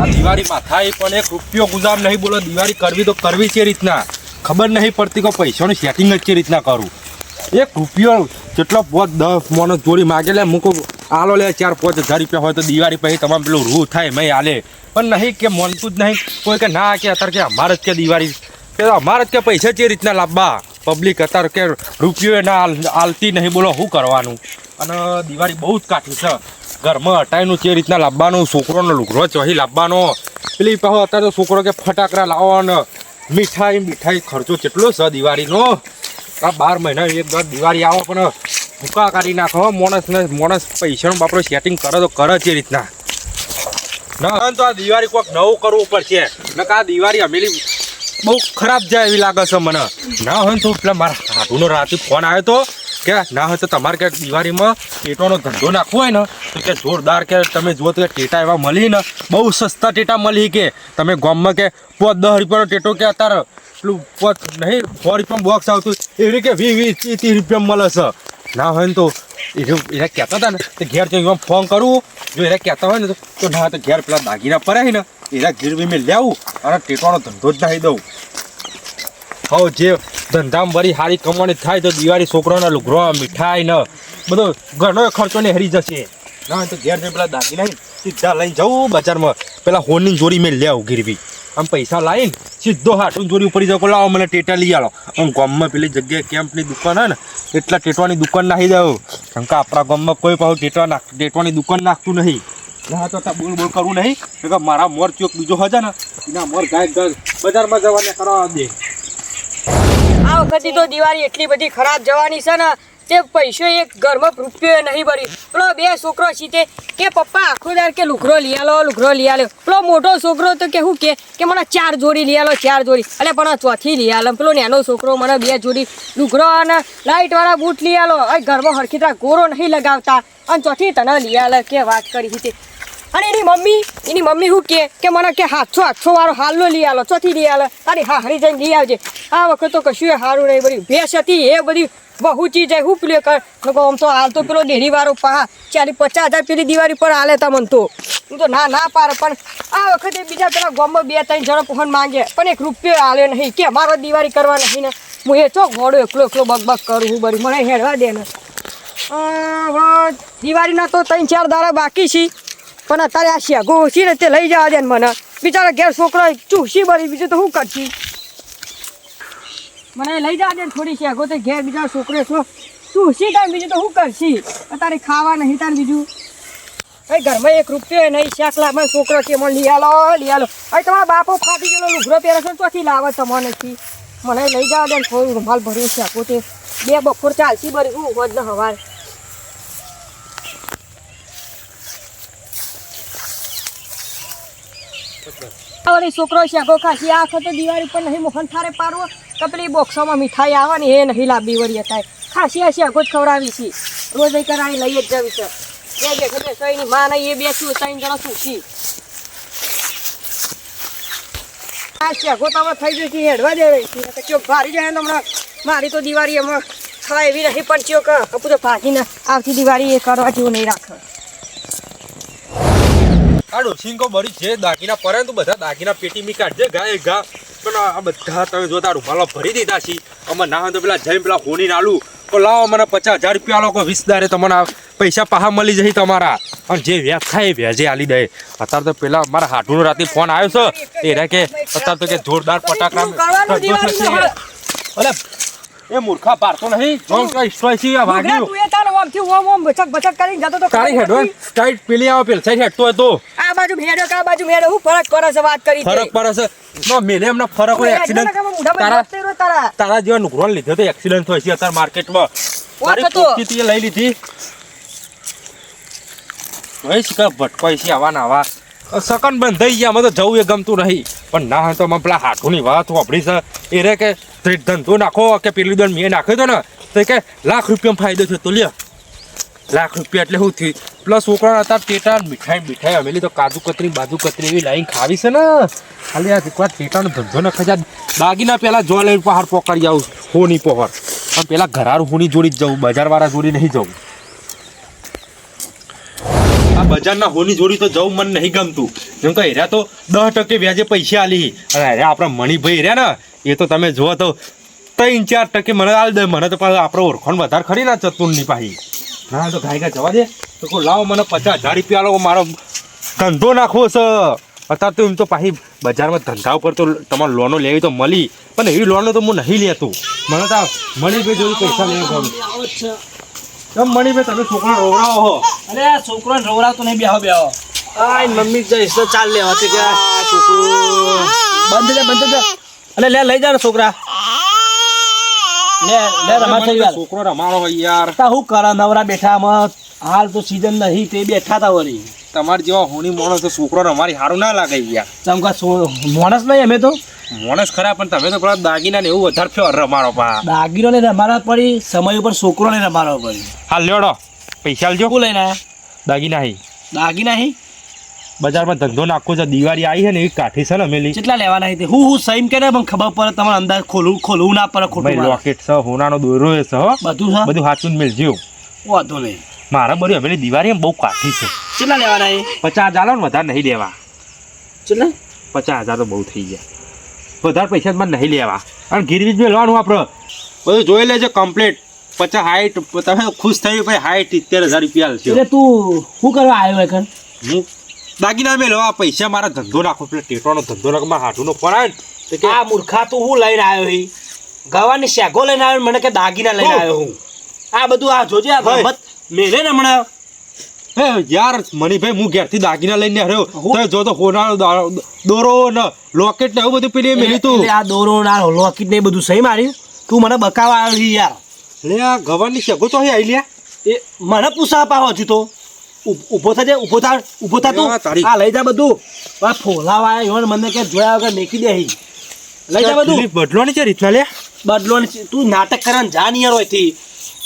આ દિવાળીમાં થાય પણ એક રૂપિયો ગુજાર નહીં બોલો, દિવાળી કરવી તો કરવી છે રીતના. ખબર નહીં પડતી કે પૈસાનું સેટિંગ જ છે રીતના કરું. એક રૂપિયો જેટલો પોત દસ મોનો જોડી માગે લે, મૂકો. આલો લે, ચાર, પાંચ હજાર રૂપિયા હોય તો દિવાળી પછી તમારે પેલું રૂ થાય, મેં આલે. પણ નહીં કે મનતું જ નહીં. કોઈ કે ના કે, અત્યારે કે અમારે જ કે દિવાળી. કે અમારે જ કે પૈસા જે રીતના લાવવા પબ્લિક અત્યારે કે રૂપિયો એના આલતી નહીં બોલો, શું કરવાનું? અને દિવાળી બહુ જ કાઠી છે. ઘરમાં હટાઈનું જે રીતના લાવવાનો છોકરોનો લુગરો ચહી લાવવાનો પેલી પાછો અત્યારે તો છોકરો કે ફટાકડા લાવવાનો. મીઠાઈ મીઠાઈ ખર્ચો કેટલો છે દિવાળીનો? આ બાર મહિના એક દર દિવાળી આવો, પણ ભૂકા કાઢી નાખો માણસને માણસ પૈસાનું બાપડો સેટિંગ કરે તો કરે એ રીતના. ના તો આ દિવાળી કોઈક નવું કરવું પડશે. ને આ દિવાળી અમેલી બહુ ખરાબ જાય એવી લાગે છે મને. ના હોય તો પેલા મારા હાથુનો રાતે ફોન આવ્યો તો કે ના હોય તો તમારે ક્યાંક દિવાળીમાં ટેટોનો ધંધો નાખવો હોય ને, તો કે જોરદાર કે તમે જુઓ તો ટેટા એવા મળી ને, બહુ સસ્તા ટેટા મળી કે. તમે ગામમાં કે પોત દસ રૂપિયાનો ટેટો કે અત્યારે પેલું પોત નહીં સો રૂપિયામાં બોક્સ આવતું, એવી રીતે વીસ વીસ, ત્રીસ રૂપિયામાં મળે છે. ના હોય ને તો એને કહેતા હતા ને, તો ઘેર જઈને ફોન કરવું જો એને કહેતા હોય ને તો તો ના તો ઘેર પેલા દાગીના પડે ને એના ગીરવી મેં લેવું અને ટેટોનો ધંધો જ નાખી દઉં. હવ જે ધંધામાં વળી સારી કમાણી થાય તો દિવાળી છોકરાના લુગરો મીઠાઈ ન બધો ઘણો ખર્ચો ને હરી જશે. ના તો ઘેર પેલા દાદી લઈને સીધા લઈને જવું બજારમાં. પેલા હોનની જોડી મેં લેવું ગીરવી આમ પૈસા લાવીને સીધો હાટું જોડી ઉપડી જાવ લાવો મને ટેટા લઈ આવો. આમ ગામમાં પેલી જગ્યાએ કેમ્પની દુકાન હોય ને, એટલા ટેટવાની દુકાન નાખી દઉં. કારણ કે આપણા ગામમાં કોઈ પાછું ટેટવા નાખ ટેટવાની દુકાન નાખતું નહીં. ના તો ત્યાં બોલ બોલ કરવું નહીં. કે મારા મોર ચોક બીજો હશે ને, એના મોર ગાય બજારમાં જવાને કરવા દે. આ વખતે તો દિવાળી એટલી બધી ખરાબ જવાની છે ને, તે પૈસો એક ઘરમાં રૂપિયો નહીં ભરી. પેલો બે છોકરો છે કે, પપ્પા, આખો દાર કે લુખરો લઈ આલો લુખરો લઈ આલો. પેલો મોટો છોકરો તો કે શું કે કે મને ચાર જોડી લઈ આલો, ચાર જોડી. અને પણ ચોથી લઈ આલો. પેલો નાનો છોકરો, મને બે જોડી લુખરો અને લાઇટ વાળા બૂટ લઈ આલો. ઘરમાં હરખીતા ગોરો નહીં લગાવતા. અને ચોથી તને લઈ આલે. કે વાત કરી હતી. અને એની મમ્મી એની મમ્મી શું કે? કે મને કે હાથસો હાથસો વાળો હાલો લઈ આલો, ચોથી લઈ આલો. તારી હા હરી જઈને લઈ આવજે. આ વખત તો કશું સારું નહીં, બધી ભેંસ હતી, એ બધી બહુ ચીજ હું પેલી કર. લોકો આમ તો હાલ તો પેલો ડેરી વાળો પા ચાલી પચાસ હજાર પેલી દિવાળી પર હાલે તમને તો. હું તો ના ના પાર પણ આ વખતે બીજા પેલા ગામમાં બે, ત્રણ જણા ફોન માંગે. પણ એક રૂપિયો હાલે નહીં. કે મારો દિવાળી કરવા નહીં ને. હું એ ચોક ઘોડો એકલો એકલો બગ બગ કરું હું બરી મને હેડવા દે ને. દિવાળીના તો ત્રણ ચાર દાડા બાકી છે. પણ અત્યારે આ શેગો છે ને તે લઈ જવા દે મને. બિચારા ઘેર છોકરો ચૂસી ભરી, બીજું તો શું કરશી? મને લઈ જવા દે થોડી શેગો તો ઘેર બીજા છોકરો છો. ચૂસી તાર બીજું તો શું કરશી? તારે ખાવા નહીં તાર બીજું. ભાઈ ઘરમાં એક રૂપિયો નહીં શાક લાવવા છોકરો કે મને લઈ આલો હવે તમારા બાપો ફાટી ગયેલો લુઘરો પહેરે છે ચોથી લાવે તમને નથી. મને લઈ જવા દે થોડું રૂમાલ ભર્યું શાકો તે. બે બપોર ચાલશી ભરી હું હોજ ને હવાર. વળી છોકરો શેકો ખાસી આ વખતે દિવાળી પર નહીં, મોહન થારે પાડવો. તો પેલી બોક્સોમાં મીઠાઈ આવવાની, એ નહીં લાંબી વળી થાય ખાસી આ આખો જ ખવડાવી છે. રોજ એ કરાવી લઈ જ જવી છે. બે બેઠે બેસો એની માં નહીં, એ બેસ્યું ત્રણ જણા સૂચી આ શેકો તમે થઈ જશે હેડવા દે છે. ચોક ભારી જાય હમણાં. મારી તો દિવાળી એમાં ખાવા એવી નહીં, પણ ચોક કપૂર તો ભાગીને આવતી દિવાળી એ કરવા જેવું નહીં રાખે. આ ડોસીંકો બરી છે દાગીના પરે તું બધા દાગીના પેટી મી કાઢજે ગાય ગા પણ આ બધા તમે જોતા રૂમાલો ભરી દીધા છી. અમે ના હોય તો પેલા જઈને પેલા હોની નાલું તો લાવો મને પચાસ હજાર રૂપિયા લોકો વીસ દારે તમને પૈસા પાહા મળી જશે તમારા. અને જે વ્યાજ થાય એ વ્યાજે આલી દે. અત્યારે તો પેલા મારા હાટુનો રાતે ફોન આવ્યો છે. એ રે કે અત્યારે તો કે જોરદાર ફટાકડા. અલે એ મૂર્ખા પારતો નહીં. જોમ કઈ સ્ટોય છે આ વાગ્યું તું એ તારો ઓમથી ઓમ ઓમ બચક બચક કરીને જતો તો તારી હેડો ટાઈટ પેલી આવે પેલ. સાઈડ હેડતો હોય તો. બાજુ ભેડો કા બાજુ ભેડો હું ફરક કરે છે વાત કરી ફરક પડે છે. નો મેલે એમના ફરક હોય એક્સિડન્ટ તારા તારા. તારા જેવા નુકરોન લીધો તો એક્સિડન્ટ થઈ છે અત્યારે માર્કેટમાં મારી હતો. લઈ લીધી. ભાઈ શિકાર ભટકાય છે આવા ના આવા. સકન બંધ થઈ ગયા અમે તો જવું એ ગમતું નહીં. પણ ના હોય તો અમે પેલા હાથોની વાત વાપરી છે. એ રે કે ધંધો નાખો કે પેલી દોન મેં નાખ્યો તો ને તો કે લાખ રૂપિયામાં ફાયદો છે તો લ્યો. લાખ રૂપિયા એટલે શું થયું? પ્લસ છોકરા હતા ટેટા મીઠાઈ મીઠાઈ અમેલી તો કાજુ કતરી, બાજુ કતરી એવી લાઈન ખાવી છે ને. ખાલી આ એકવાર ટેટાનો ધંધો ન ખજા દાગીના પેલા જો લઈને પહાડ પોકાડી જાઉં, હોની પહોર. પણ પેલા ઘરાર હોની જોડી જ જવું બજારવાળા જોડી નહીં જવું આ બજારના હોની જોડી તો જવું મને નહીં ગમતું. જેમ કે હેર્યા તો દસ ટકે વ્યાજે પૈસા આલી. અને હેર્યા આપણા મણિભાઈ હેર્યા ને, એ તો તમે જુઓ તો ત્રણ ચાર ટકે મને આલ દે. મને તો પાછું આપણો ઓળખાણ વધારે ખરી ના ચતુરની પાહી. ના તો ગાય ગા જવા દે. તો કહું લાવો મને પચાસ હજાર રૂપિયા મારો ધંધો નાખવો છે. અત્યારે તો એમ તો પાછી બજારમાં ધંધા ઉપર તો તમારે લોનો લેવી તો મળી. પણ એવી લોનો તો હું નહીં લેતો. મને તો મણિભાઈ જોડે પૈસા લેવા ગમે તમ મણિભાઈ તમે છોકરા રોવડાવો હો. અરે આ છોકરોને રોવડાવતો નહીં બેહો બેહો. આ મમ્મી જઈશ તો ચાલ લેવા કે છોકરો. બંધ જા બંધ જા અલે લે લઈ જા ને છોકરા. લે લે રમા થઈ યાર છોકરો રમાડો યાર. તા હું કરા નવરા બેઠા આમાં હાલ તો સીઝન નહીં તે બેઠા તા વરી તમાર જેવા હોની માણસ તો છોકરો રમારી સારું ના લાગે યાર. ચમકા માણસ નહીં અમે તો? માણસ ખરા પણ તમે તો પેલા દાગીના ને એવું વધારે ફેર રમાડો પા. દાગીનો ને રમાડવા પડી સમય ઉપર છોકરો ને રમાડવા પડી. હાલ લેડો પૈસા લેજો શું લઈને આયા? દાગીના હી. દાગીના હી? બજારમાં ધંધો નાખવો છે દિવાળી આવી છે ને એવી કાઠી છે ને અમેલી. કેટલા લેવાના હતી હું હું સહીમ કે ને પણ ખબર પડે તમારે અંદાજ ખોલવું ખોલવું ના પડે ખોટું ભાઈ મારે. છે હોનાનો દોરો છે બધું છે? બધું સાચું જ મેલજો વાંધો નહીં. મારા બરી અમેલી દિવાળી એમ બહુ કાઠી છે. કેટલા લેવાના પચાસ હજાર ને વધારે નહીં લેવા. કેટલા પચાસ હજાર તો બહુ થઈ ગયા. વધારે પૈસા મને નહીં લેવા. અને ગીરવી જ મેળવાનું આપણે બધું જોઈ લેજો કમ્પ્લીટ પચાસ હાઈટ તમે ખુશ થઈ ભાઈ હાઈટ સિત્તેર હજાર રૂપિયા એટલે છે તું શું કરવા આવ્યો એકન? હું દાગીના મેં લેવા પૈસા મારા ધંધો નાખો પેલા ટેટવાનો ધંધો નાખો મારા હાથુનો પડાય ને તો કે આ મૂર્ખા તું હું લઈને આવ્યો હી? ગવાની શેગો લઈને આવ્યો મને કે દાગીના લઈને આવ્યો હું? આ બધું આ જોજે આ ગમત મેલે ને હમણાં? હે યાર મનીભાઈ હું ઘેરથી દાગીના લઈને આવ્યો? તો જો તો હોનાનો દોરો ને લોકેટ ને એવું બધું પેલી મેલી તું. આ દોરો ના લોકેટ ને બધું સહી માર્યું? તું મને બકાવા આવ્યો યાર. લે આ ગવાની શેગો તો અહીં આવી લ્યા એ મને પૂછા પાવ હજુ તો. ઉ- ઊભો થજે ઊભો થા ઊભો થા તું. આ લઈ જા બધું. આ ફોલાવા ઈવન મને કે જોયા વગર મેકી દે લઈ જા બધું. બદલો બદલોની છે રીતના લે? બદલો ને તું નાટક કરવાનું જા નિયર હોયથી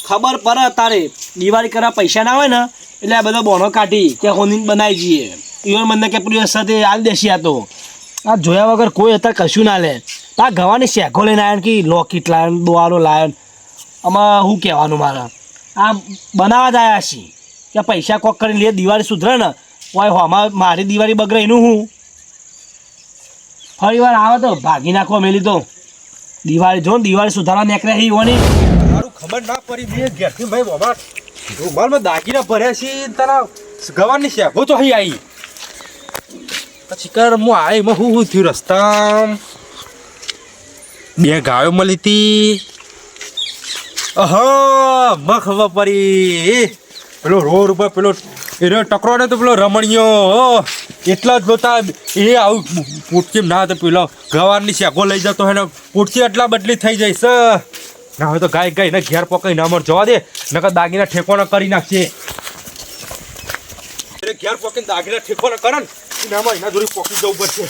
ખબર પડે તારે. દિવાળી કરવા પૈસા ના હોય ને એટલે આ બધો બોનો કાઢી કે હોની બનાવી જઈએ. ઈવન મને કે પ્રિય સાથે આલ દેશી આ તો. આ જોયા વગર કોઈ અત્યારે કશું ના લે. આ ગવાની શેખો લઈને આવ્યા ને કે લોકેટ લાયન દોવારો લાયન આમાં શું કહેવાનું મારે? આ બનાવવા જ આવ્યા છીએ. કે પૈસા કોક કરીને લે, દિવાળી સુધરે ને, ઓય હોમાં મારી દિવાળી બગડે એનું હું. ફરી વાર આવે તો, ભાગી નાખો મેલી તો દિવાળી જો દિવાળી સુધારવા નીકળે છે ઈવોની. મારું ખબર ના પડી દે ઘેરથી ભાઈ બાબા રૂમાલમાં દાગીના ભર્યા છે તારા ગવાની શેગો તો અહીં આવી પછી કર, હું આવી એમાં હું શું થયું રસ્તા બે ગાયો મળી હતી. અહ, મખ પડી પેલો રોડ ઉપર પેલો એનો ટકરો ને તો પેલો રમણીયો એટલા જ જોતા એ આવું પૂટકી ના તો પેલો ગવારની શેકો લઈ જતો એને પૂટકી એટલા બદલી થઈ જાય છે ના હોય તો ગાય ગાય ને ઘેર પકાઈ ના મર જવા દે, નકર દાગીના ઠેકોના કરી નાખશે. ઘેર પકીને દાગીના ઠેકોના કરે ને, એનામાં એના જોડે પકડી જવું પડશે.